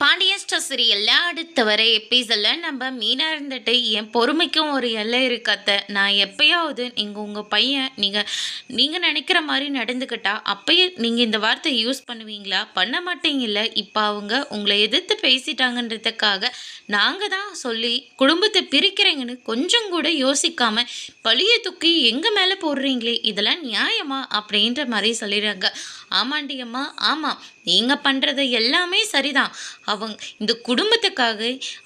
பாண்டியஸ்டர் star அடுத்த வர எபிசோடில் நம்ம மீனாக இருந்துட்டு என் பொறுமைக்கும் ஒரு எல்லை இருக்காத்த நான் எப்பயாவது நீங்கள் உங்கள் பையன் நீங்கள் நீங்கள் நினைக்கிற மாதிரி நடந்துக்கிட்டா அப்பயே நீங்கள் இந்த வார்த்தையை யூஸ் பண்ணுவீங்களா? பண்ண மாட்டீங்கல்ல. இப்போ அவங்க உங்களை எதிர்த்து பேசிட்டாங்கன்றதுக்காக நாங்கள் தான் சொல்லி குடும்பத்தை பிரிக்கிறீங்கன்னு கொஞ்சம் கூட யோசிக்காம பழியை தூக்கி எங்கள் மேலே போடுறீங்களே? இதெல்லாம் நியாயமா? அப்படின்ற மாதிரி சொல்லிடுறாங்க. ஆமாண்டியம்மா ஆமாம் நீங்கள் பண்ணுறது எல்லாமே சரிதான். அவங்க இந்த குடும்பத்துக்காக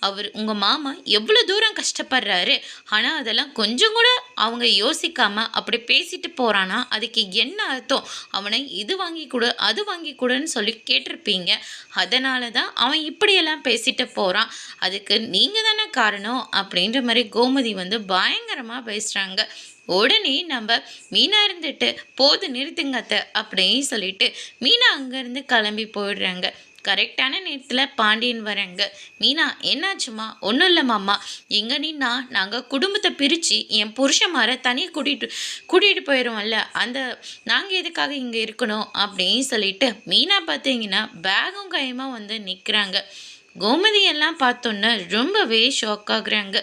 அவர் உங்கள் மாமா எவ்வளோ தூரம் கஷ்டப்படுறாரு. ஆனால் அதெல்லாம் கொஞ்சம் கூட அவங்க யோசிக்காமல் அப்படி பேசிட்டு போகிறானா அதுக்கு என்ன அர்த்தம்? அவனை இது வாங்கி கொடு அது வாங்கி கொடுன்னு சொல்லி கேட்டிருப்பீங்க. அதனால தான் அவன் இப்படியெல்லாம் பேசிட்டு போகிறான் அதுக்கு நீங்கள் தானே காரணம் அப்படின்ற மாதிரி கோமதி வந்து பயங்கரமாக பேசுகிறாங்க உடனே நம்ம மீனா இருந்துட்டு போது நிறுத்துங்க அத்தை அப்படின்னு சொல்லிட்டு மீனா அங்கேருந்து கிளம்பி போயிடுறாங்க. கரெக்டான நேரத்தில் பாண்டியன் வராங்க. மீனா என்னாச்சுமா ஒன்றும் இல்லை மாமா. எங்கே நீனா நாங்கள் குடும்பத்தை பிரித்து என் புருஷமாரை தனியாக கூட்டிகிட்டு கூட்டிகிட்டு போயிடுவோம்ல அந்த நாங்கள் எதுக்காக இங்கே இருக்கணும்? அப்படின்னு சொல்லிட்டு மீனா பார்த்தீங்கன்னா பேகும் கையுமாக வந்து நிற்கிறாங்க கோமதி எல்லாம் பார்த்தோன்னே ரொம்பவே ஷாக் ஆகுறாங்க.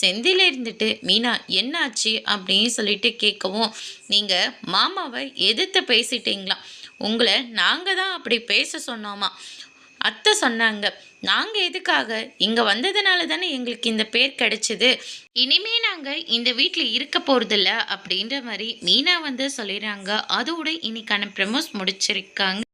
செந்தில இருந்துட்டு மீனா என்னாச்சு? அப்படின்னு சொல்லிட்டு கேட்கவும் நீங்கள் மாமாவை எதிர்த்து பேசிட்டீங்களாம் உங்களை நாங்கள் தான் அப்படி பேச சொன்னோமா? அத்தை சொன்னாங்க நாங்கள் எதுக்காக? இங்கே வந்ததுனால தானே எங்களுக்கு இந்த பேர் கிடைச்சிது. இனிமே நாங்கள் இந்த வீட்டில் இருக்க போகிறதில்ல அப்படின்ற மாதிரி மீனா வந்து சொல்லிடுறாங்க. அதோட இன்னைக்கான ப்ரமோஸ் முடிச்சிருக்காங்க.